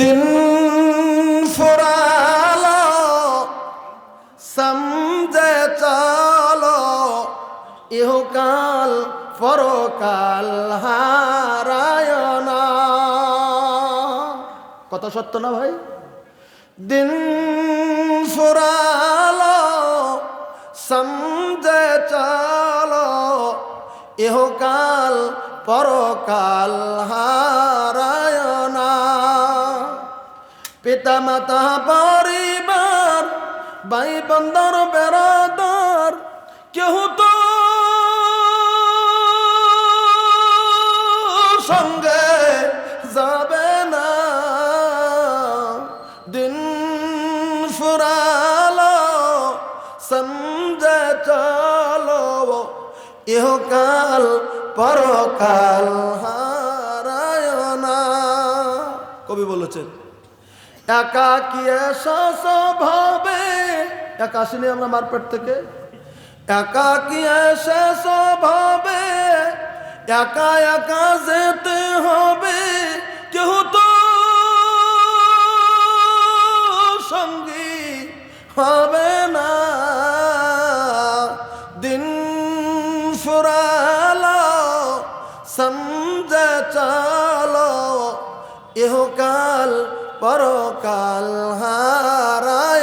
দিন ফুরালো সমঝে চলো, ইহকাল পরকাল হারায় না কত সত্য না ভাই? দিন ফুরালো সমঝে চলো, ইহকাল পরকাল হারায় পিতা মাতা পরিবার ভাই বন্দর বেড়াদার কেহ তো সঙ্গে যাবে না। দিন ফুরালো সমঝে চলো ইহকাল পরকাল হারায় না। কবি বলেছেন একা কি ভাবে একা আসিনি আমরা মারপেট থেকে? একা কি ভাবে একা একা যেতে হবে। কেউ তো সঙ্গী হবে না। দিন ফুরালো সমঝে চলো, ইহকাল পরকাল হারায়